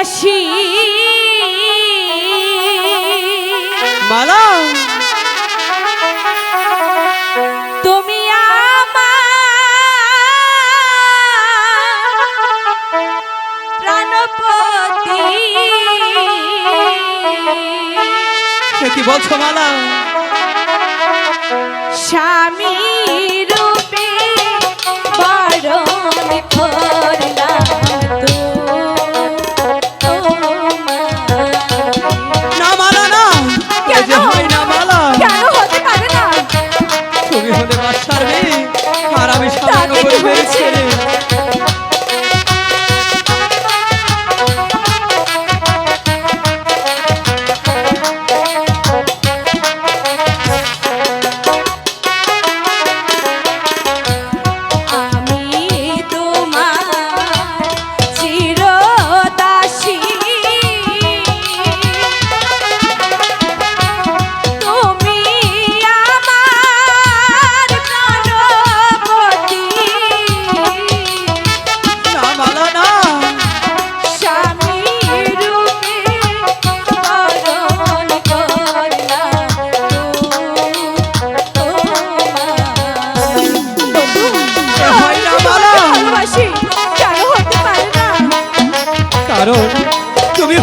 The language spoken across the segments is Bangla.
বাসি তুমি প্রাণপতি। কি বলছো মালা? স্বামী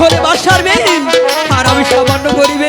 হলে বাসার মেয়ে। আর আমি সামান্য গরিব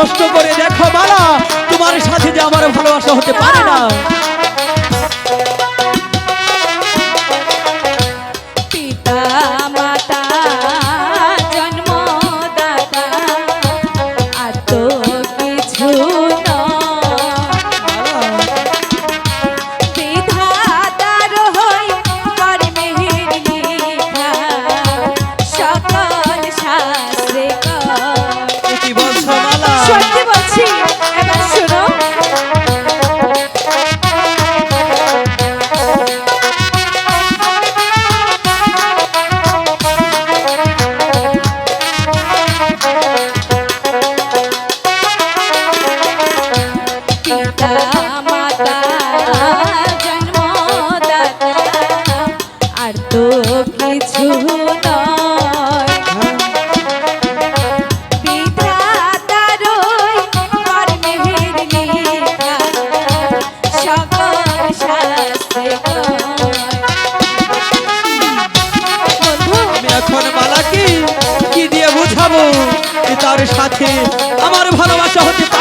প্রশ্ন করে দেখো বালা তোমার সাথে যে আমার ভালোবাসা হতে পারে না। তার সাথে। আমার ভালোবাসা হতে পারে